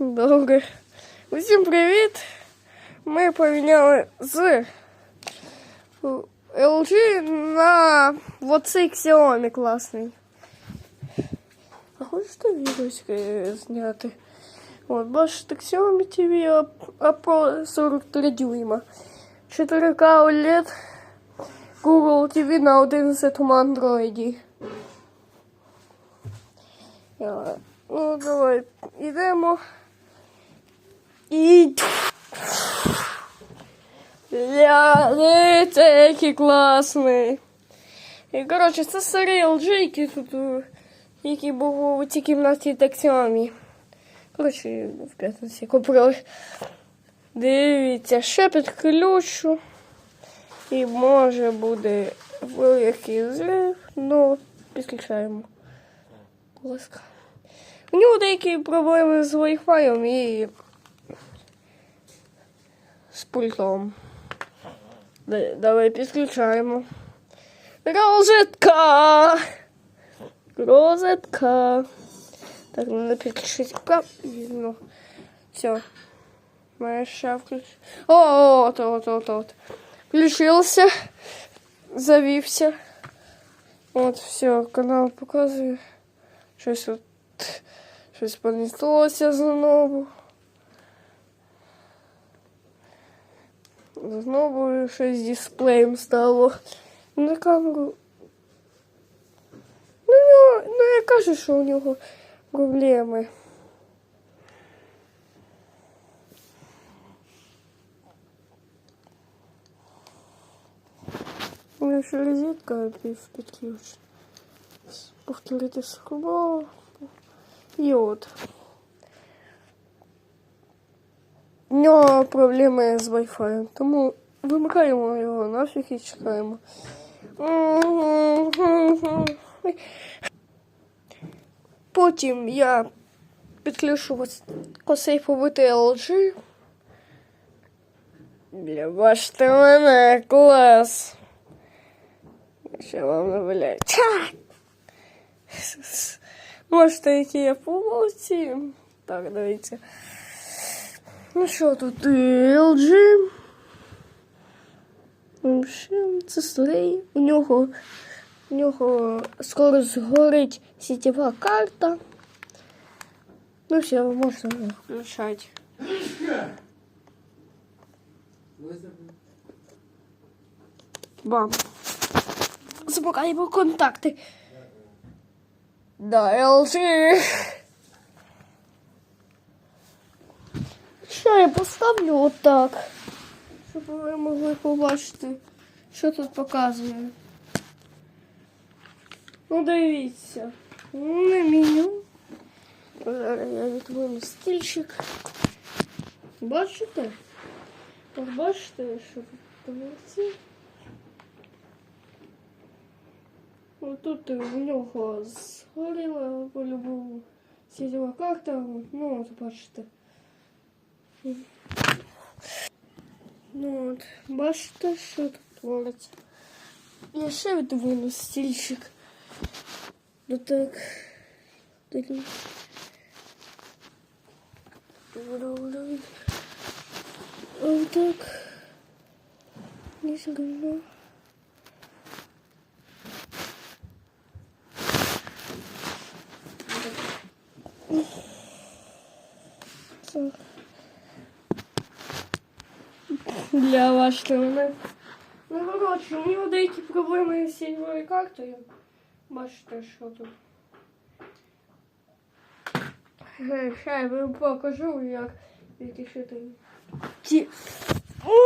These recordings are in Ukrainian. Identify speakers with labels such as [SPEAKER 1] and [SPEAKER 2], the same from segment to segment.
[SPEAKER 1] Добре. Усім привіт! Ми поміняли з LG на вот цей Xiaomi класний. А хочете відео зняти? От, бачите, Xiaomi TV Pro 43 дюйма. 4К OLED Google TV на 11 Android. Ну, давай, йдемо. І... Ля, це який класний. І, коротше, це старий LG, який тут, е, який був у цій кімнаті таксіомі. Коротше, в п'ятниці купили. Дивіться, ще підключу. І може буде великий зрив, ну, підключаємо. Будь ласка. У нього деякі проблеми з Wi-Fi і пультом. Да- Давай підключаємо. Розетка! Розетка. Так, надо підключити правильно. Все. Моя ще включ... О, от, от, от, от. Включився. Завівся. От, все, канал показує. Щось от. Щось понеслося знову. Знову щось з дисплеєм стало. На камеру. Ну, у нього, ну я кажу, що у нього проблеми. У мене ще розетка підключена. Повторити спробувала. І от. У нього проблеми з Wi-Fi, тому вимикаємо його нафіг і чекаємо. Потім я підключу оцей побитий LG. Бля, бачите мене, клас. Ще вам наваляю. Ча! Можете, які я помолодці. Так, дивіться. Ну що тут LG. Общем, це старий. У нього, у нього скоро згорить сітєва карта. Ну все, можна включати. Бам. Збираємо контакти. Да, LG. Що я поставлю отак, щоб ви могли побачити, що тут показує. Ну, дивіться. На меню. Зараз я відвину стільчик. Бачите? Ось бачите, що тут помилці? Тут в нього згоріла по-любому сітєва карта. Ну, от бачите. Ну от, бачите, що тут твориться. Я ще відвину стільчик. Ну так. Далі. Виробляю. Отак. Не згоріло. Для вас мене. Ну, коротше, у нього деякі проблеми з сільвою картою. Бачите, що тут. Е, Ще я вам покажу, як відрішити. Ті...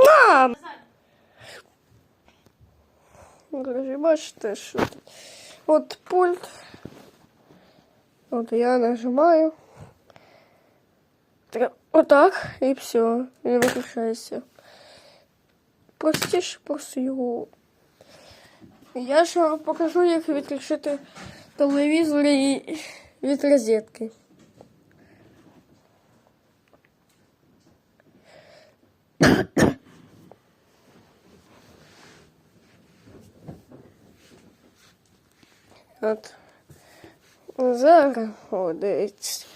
[SPEAKER 1] Мам! Коротше, бачите, що тут. От пульт. От я нажимаю. Так, Отак, і все, він виключається. Простіше просто його. Я ще вам покажу, як відключити телевізор і від розетки. От. Зараз, о, дивіться.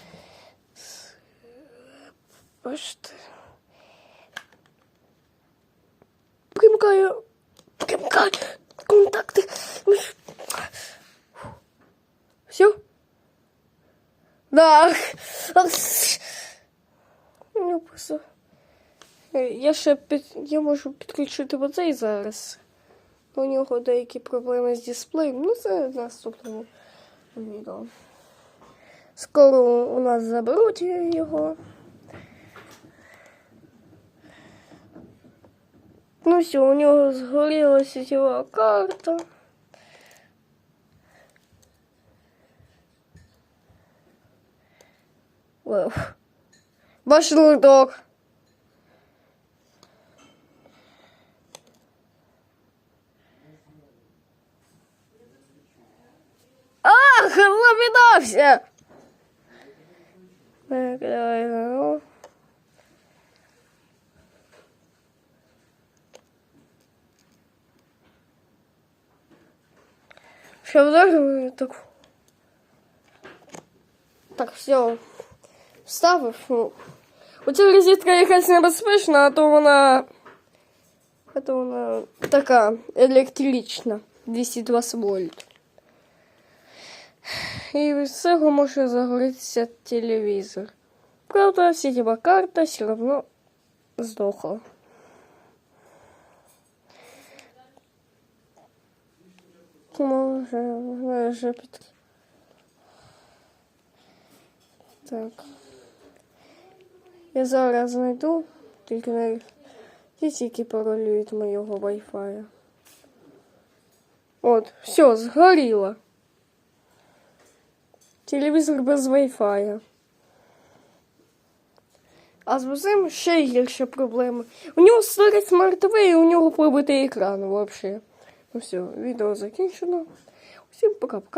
[SPEAKER 1] Бачите. Примкаю. Примкаю. Контакти. Все? Да. Ну, Я ще під... я можу підключити оцей зараз. У нього деякі проблеми з дисплеєм. Ну, це наступному відео. Скоро у нас заберуть його. Ну все, у нього згоріла сетєва карта. Вау. Башлудок. Ах, замінався! Так, давай, ну. Що вдруг так. Так, все. Вставив. Ну. Оця розітка якась небезпечна, а то вона. А то вона така електрична. 220 вольт. І від цього може загорітися телевізор. Правда, сітєва карта все одно здохла. Може під... Так. Я зараз знайду, тільки не ті тільки пароль від моєго Wi-Fi. От, все, згоріло. Телевізор без Wi-Fi. А з цим ще гірше проблеми. У нього старий смарт-ТВ і у нього пробитий екран взагалі. Ну все, відео закінчено. Всім пока-пока.